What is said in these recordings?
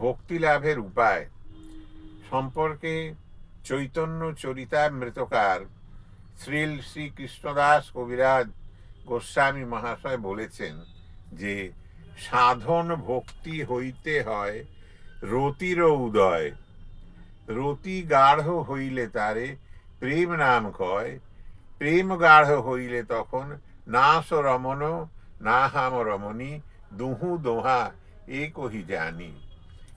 ভক্তি লাভের উপায়। সম্পর্কে চৈতন্য চরিতামৃতকার শ্রীল শ্রী কৃষ্ণদাস কবিরাজ গোস্বামী মহাশয় বলেছেন যে, সাধন ভক্তি হইতে হয় রতির উদয়। রতি গাঢ় হইলে তারে প্রেম নাম কয়। প্রেম গাঢ় হইলে তখন নাশ রমণ না হাম রমণী, দুহু দোহা, এ কহি জানি।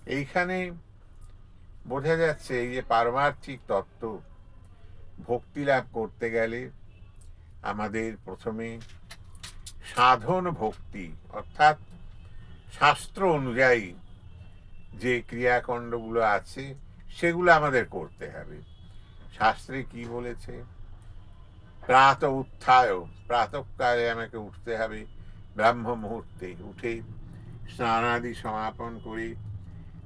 এইখানে বোঝা যাচ্ছে এই যে পারমার্থিক তত্ত্ব ভক্তি লাভ করতে গেলে আমাদের প্রথমে সাধন ভক্তি, অর্থাৎ শাস্ত্র অনুযায়ী যে ক্রিয়াকাণ্ডগুলো আছে সেগুলো আমাদের করতে হবে। শাস্ত্রে কি বলেছে? প্রাত উত্থায়, প্রাতকালে আমাকে উঠতে হবে ব্রাহ্ম মুহূর্তে উঠে স্নানাদি সমাপন করে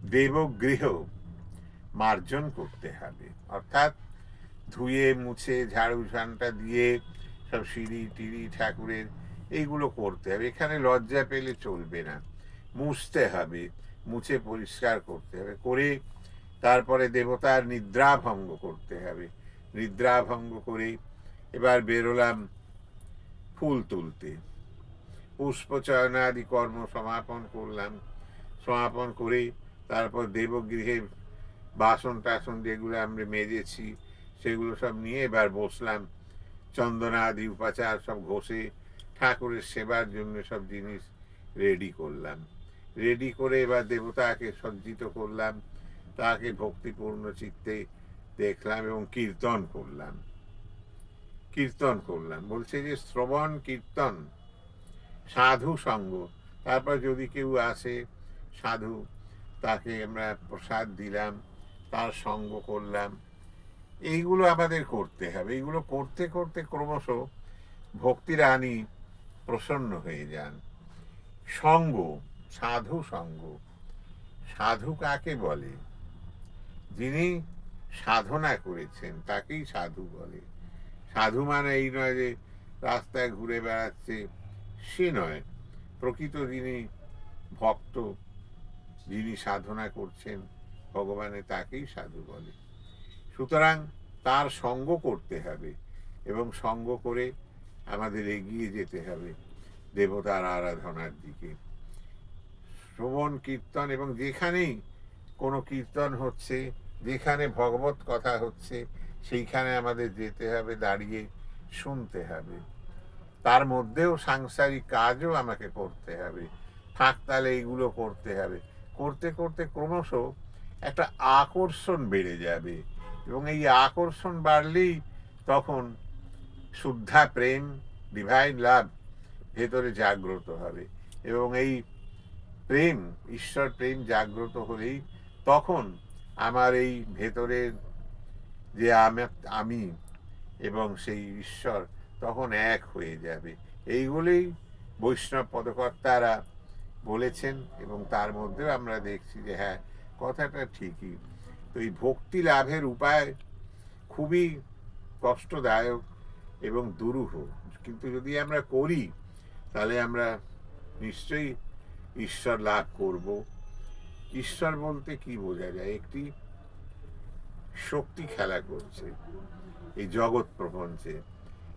দেবগৃহ মার্জন করতে হবে। অর্থাৎ ধুয়ে, মুছে, ঝাড়ু ঝানটা দিয়ে সব সিঁড়ি, টিড়ি, ঠাকুরের এইগুলো করতে হবে। এখানে লজ্জা পেলে চলবে না। মুছতে হবে, মুছে পরিষ্কার করতে হবে। করে তারপরে দেবতার নিদ্রা ভঙ্গ করতে হবে। নিদ্রা ভঙ্গ করে এবার বেরোলাম ফুল তুলতে। পুষ্পচয়নাদি কর্ম সমাপন করলাম। সমাপন করে তারপর দেবগৃহে বাসন টাসন যেগুলো আমরা মেজেছি, সেগুলো সব নিয়ে এবার বসলাম। চন্দনাদি উপাচার সব ঘষে ঠাকুরের সেবার জন্য সব জিনিস রেডি করলাম। রেডি করে এবার দেবতাকে সজ্জিত করলাম। তাকে ভক্তিপূর্ণ চিত্তে দেখলাম এবং কীর্তন করলাম। কীর্তন করলাম। বলছে যে, শ্রবণ, কীর্তন, সাধু সঙ্গ। তারপর যদি কেউ আসে, সাধু তাকে আমরা প্রসাদ দিলাম, তার সঙ্গ করলাম। এইগুলো আমাদের করতে হবে। এইগুলো করতে করতে ক্রমশ ভক্তি রানী প্রসন্ন হয়ে যান। সঙ্গ, সাধু সঙ্গ। সাধু কাকে বলে? যিনি সাধনা করেছেন, তাকেই সাধু বলে। সাধু মানে এই নয় যে রাস্তায় ঘুরে বেড়াচ্ছে, সে নয়। প্রকৃত যিনি ভক্ত যিনি সাধনা করছেন ভগবানের তাকেই সাধু বলে। সুতরাং তার সঙ্গ করতে হবে এবং সঙ্গ করে আমাদের এগিয়ে যেতে হবে দেবতার আরাধনার দিকে। শ্রবণ, কীর্তন এবং যেখানেই কোনো কীর্তন হচ্ছে, যেখানে ভগবত কথা হচ্ছে, সেইখানে আমাদের যেতে হবে, দাঁড়িয়ে শুনতে হবে। তার মধ্যেও সাংসারিক কাজও আমাকে করতে হবে। ফাঁক তালে এইগুলো করতে হবে। করতে করতে ক্রমশ একটা আকর্ষণ বেড়ে যাবে। এবং এই আকর্ষণ বাড়লেই তখন শুদ্ধা প্রেম ডিভাইন লাভ ভেতরে জাগ্রত হবে। এবং এই প্রেম, ঈশ্বর প্রেম জাগ্রত হলেই তখন আমার এই ভেতরের যে আমি- আমি এবং সেই ঈশ্বর তখন এক হয়ে যাবে। এইগুলোই বৈষ্ণব পদকর্তারা বলেছেন এবং তার মধ্যেও আমরা দেখছি যে হ্যাঁ কথাটা ঠিকই। তো এই ভক্তি লাভের উপায় খুবই কষ্টদায়ক এবং দুরূহ। কিন্তু যদি আমরা করি, তাহলে আমরা নিশ্চয়ই ঈশ্বর লাভ করব। ঈশ্বর বলতে কি বোঝা যায়? একটি শক্তি খেলা করছে, এই জগৎ প্রপঞ্চে,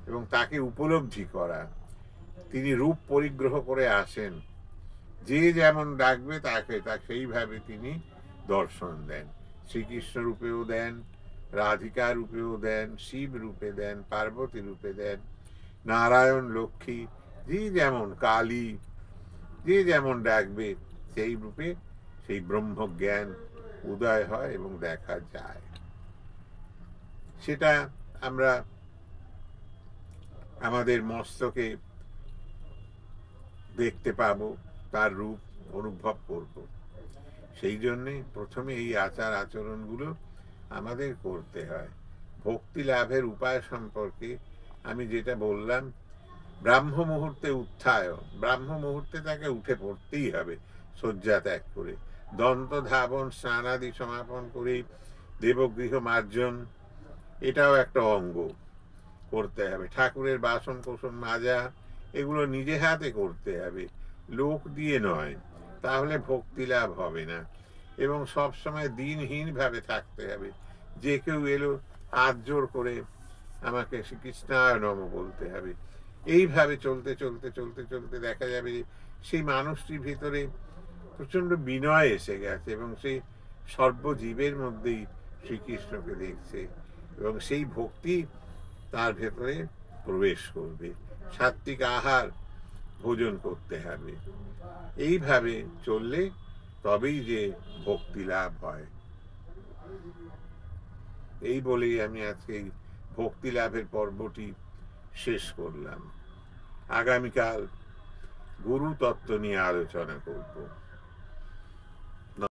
এবং তাকে উপলব্ধি করা। তিনি রূপ পরিগ্রহ করে আসেন। যে যেমন ডাকবে, তাকে তা সেইভাবে তিনি দর্শন দেন। শ্রীকৃষ্ণ রূপেও দেন, রাধিকা রূপেও দেন, শিব রূপে দেন, পার্বতী রূপে দেন, নারায়ণ, লক্ষ্মী, যে যেমন কালী, যে যেমন ডাকবে, সেই রূপে সেই ব্রহ্মজ্ঞান উদয় হয় এবং দেখা যায়। সেটা আমরা আমাদের মস্তকে দেখতে পাবো। তার রূপ অনুভব করব। সেই জন্যে প্রথমে এই আচার আচরণগুলো আমাদের করতে হয়। ভক্তি লাভের উপায় সম্পর্কে আমি যেটা বললাম, ব্রাহ্ম মুহূর্তে উত্থায়, ব্রাহ্ম মুহূর্তে তাকে উঠে পড়তেই হবে শয্যা ত্যাগ করে। দন্ত ধাবন, স্নানাদি সমাপন করে দেবগৃহ মার্জন, এটাও একটা অঙ্গ করতে হবে। ঠাকুরের বাসন কোসন মাজা, এগুলো নিজে হাতে করতে হবে। লোক দিয়ে নয়, তাহলে ভক্তি লাভ হবে না। এবং সব সময় দিনহীন ভাবে থাকতে হবে। যে কেউ এলো, হাত জোর করে আমাকে শ্রীকৃষ্ণায় নম বলতে হবে। এইভাবে চলতে চলতে চলতে চলতে দেখা যাবে যে সেই মানুষটির ভিতরে প্রচণ্ড বিনয় এসে গেছে এবং সেই সর্বজীবের মধ্যেই শ্রীকৃষ্ণকে দেখছে এবং সেই ভক্তি তার ভেতরে প্রবেশ করবে। সাত্বিক আহার ভোজন করতে হবে। এইভাবে চললে তবেই যে ভক্তি লাভ হয়। এই বলেই আমি আজকে ভক্তি লাভের পর্বটি শেষ করলাম। আগামীকাল গুরু তত্ত্ব নিয়ে আলোচনা করব।